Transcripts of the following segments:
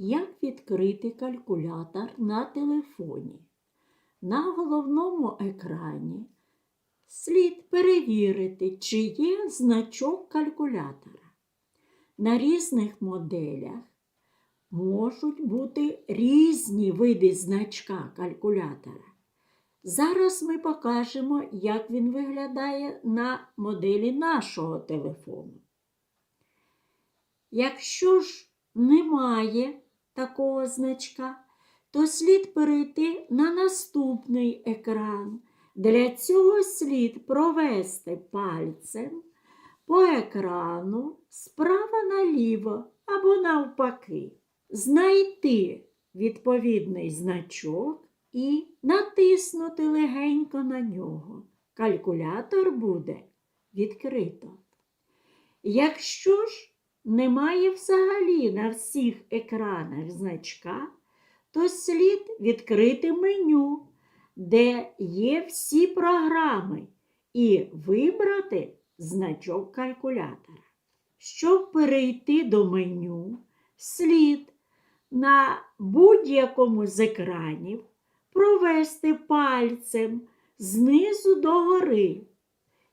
Як відкрити калькулятор на телефоні? На головному екрані слід перевірити, чи є значок калькулятора. На різних моделях можуть бути різні види значка калькулятора. Зараз ми покажемо, як він виглядає на моделі нашого телефону. Якщо ж немає такого значка, то слід перейти на наступний екран. Для цього слід провести пальцем по екрану справа наліво або навпаки, знайти відповідний значок і натиснути легенько на нього. Калькулятор буде відкрито. Якщо ж немає взагалі на всіх екранах значка, то слід відкрити меню, де є всі програми, і вибрати значок калькулятора. Щоб перейти до меню, слід на будь-якому з екранів провести пальцем знизу до гори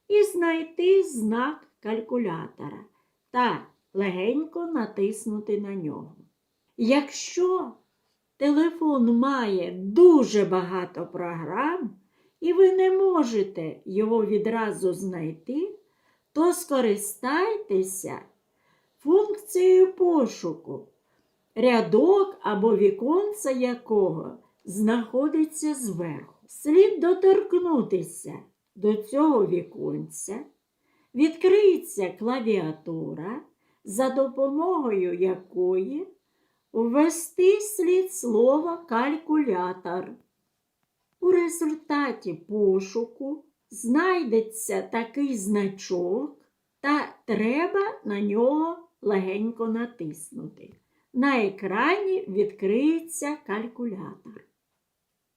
і знайти знак калькулятора та легенько натиснути на нього. Якщо телефон має дуже багато програм, і ви не можете його відразу знайти, то скористайтеся функцією пошуку, рядок або віконце якого знаходиться зверху. Слід доторкнутися до цього віконця, відкриється клавіатура, за допомогою якої ввести слід слово калькулятор. У результаті пошуку знайдеться такий значок, та треба на нього легенько натиснути. На екрані відкриється калькулятор.